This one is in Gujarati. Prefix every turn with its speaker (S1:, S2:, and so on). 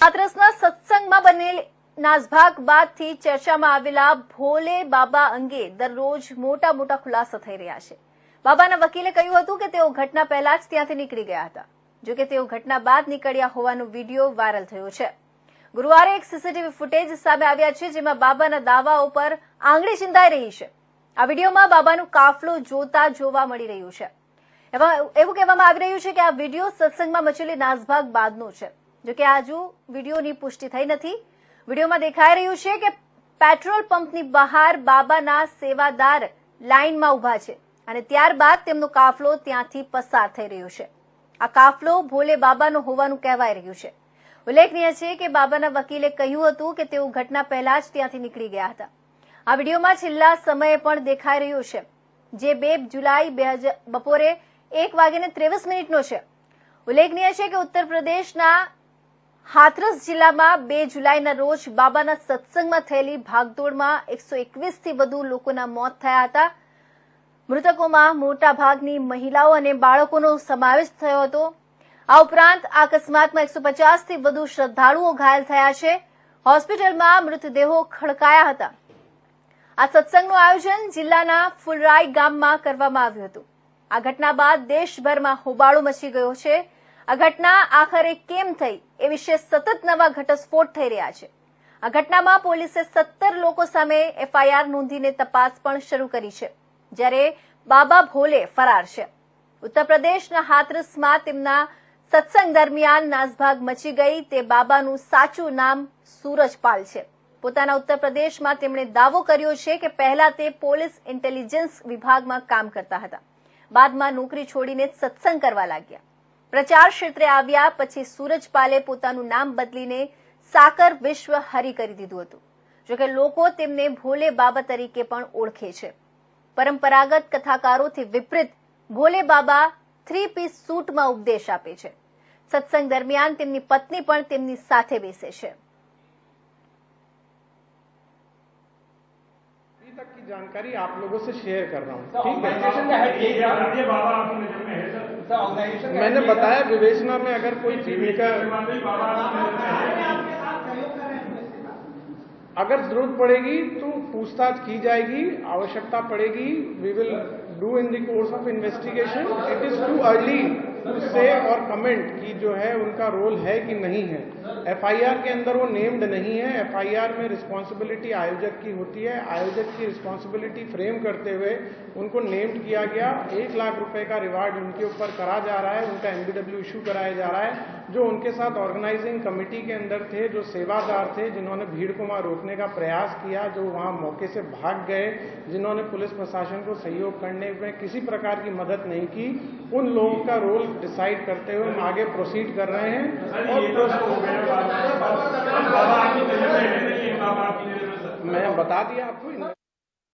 S1: હાથરસના સત્સંગમાં બનેલ નાસભાગ બાદથી ચર્ચામાં આવેલા ભોલે બાબા અંગે દરરોજ મોટા મોટા ખુલાસા થઈ રહ્યા છે. બાબાના વકીલે કહ્યું હતું કે તેઓ ઘટના પહેલા જ ત્યાંથી નીકળી ગયા હતા. જો કે તેઓ ઘટના બાદ નીકળ્યા હોવાનો વીડિયો વાયરલ થયો છે. ગુરુવારે એક સીસીટીવી ફૂટેજ સામે આવ્યા છે જેમાં બાબાના દાવાઓ પર આંગળી ચિંતાઈ રહી છે. આ વિડીયોમાં બાબાનું કાફલો જોતા જોવા મળી રહ્યું છે. એમાં એવું કહેવામાં આવી રહ્યું છે કે આ વીડિયો સત્સંગમાં મચેલી નાસભાગ બાદનો છે. જો કે આજુ વિડીયોની પુષ્ટિ થઈ નથી. વિડીયોમાં દેખાઈ રહ્યું છે કે પેટ્રોલ પંપની બહાર બાબાના સેવાદાર લાઇનમાં ઊભા છે અને ત્યારબાદ તેમનો કાફલો ત્યાંથી પસાર થઈ રહ્યો છે. આ કાફલો ભોલે બાબાનો હોવાનું કહેવાય રહ્યું છે. ઉલ્લેખનીય છે કે બાબાના વકીલે કહ્યું હતું કે તેઓ ઘટના પહેલા જ ત્યાંથી નીકળી ગયા હતા. આ વિડીયોમાં છેલ્લા સમયે પણ દેખાઈ રહ્યું છે જે બે જુલાઈ બે બપોરે એક વાગ્યાને ત્રેવીસ મિનિટનો છે. ઉલ્લેખનીય છે કે ઉત્તર પ્રદેશના હાથરસ જિલ્લામાં બે જુલાઈના રોજ બાબાના સત્સંગમાં થયેલી ભાગદોડમાં એકસો એકવીસથી વધુ લોકોના મોત થયા હતા. મૃતકોમાં મોટાભાગની મહિલાઓ અને બાળકોનો સમાવેશ થયો હતો. આ ઉપરાંત આ અકસ્માતમાં એકસો પચાસથી વધુ શ્રદ્ધાળુઓ ઘાયલ થયા છે. હોસ્પિટલમાં મૃતદેહો ખડકાયા હતા. આ સત્સંગનું આયોજન જિલ્લાના ફુલરાઈ ગામમાં કરવામાં આવ્યું હતું. આ ઘટના બાદ દેશભરમાં હોબાળો મચી ગયો છે. આ ઘટના આખરે કેમ થઈ એ વિશે સતત નવા ઘટસ્ફોટ થઈ રહ્યા છે. આ ઘટનામાં પોલીસે સત્તર લોકો સામે એફઆઈઆર નોંધીને તપાસ પણ શરૂ કરી છે, જ્યારે બાબા ભોલે ફરાર છે. ઉત્તર પ્રદેશના હાથરસમાં તેમના સત્સંગ દરમિયાન નાસભાગ મચી ગઈ તે બાબાનું સાચું નામ સૂરજપાલ છે. પોતાના ઉત્તર પ્રદેશમાં તેમણે દાવો કર્યો છે કે પહેલા તે પોલીસ ઇન્ટેલિજન્સ વિભાગમાં કામ કરતા હતા. બાદમાં નોકરી છોડીને સત્સંગ કરવા લાગ્યા. પ્રચાર ક્ષેત્રે આવ્યા પછી સૂરજપાલે પોતાનું નામ બદલીને સાકર વિશ્વ હરી કરી દીધું હતું જોકે લોકો તેમને ભોલે બાબા તરીકે પણ ઓળખે છે પરંપરાગત કથાકારોથી વિપરીત ભોલે બાબા થ્રી પીસ સૂટમાં ઉપદેશ આપે છે સત્સંગ દરમિયાન તેમની પત્ની પણ તેમની સાથે બેસે છે
S2: अभी तक की जानकारी आप लोगों से शेयर कर रहा हूँ ठीक
S3: ऑर्गेनाइजेशन में है
S2: मैंने बताया विवेचना में अगर कोई
S3: में है।
S2: अगर ज़रूरत पड़ेगी तो पूछताछ की जाएगी आवश्यकता पड़ेगी। We will do in the course of investigation it is too early से और कमेंट की जो है, उनका रोल है कि नहीं है। एफआईआर के अंदर वो नेम्ड नहीं है। एफआईआर में रिस्पॉन्सिबिलिटी आयोजक की होती है। आयोजक की रिस्पॉन्सिबिलिटी फ्रेम करते हुए उनको नेम्ड किया गया। एक लाख रुपए का रिवार्ड उनके ऊपर करा जा रहा है। उनका एमबीडब्ल्यू इशू कराया जा रहा है। जो उनके साथ ऑर्गेनाइजिंग कमेटी के अंदर थे जो सेवादार थे जिन्होंने भीड़ को वहाँ रोकने का प्रयास किया जो वहाँ मौके से भाग गए जिन्होंने पुलिस प्रशासन को सहयोग करने में किसी प्रकार की मदद नहीं की उन लोगों का रोल डिसाइड करते हुए हम आगे प्रोसीड कर रहे हैं। और
S3: तो
S2: मैं बता दिया आपको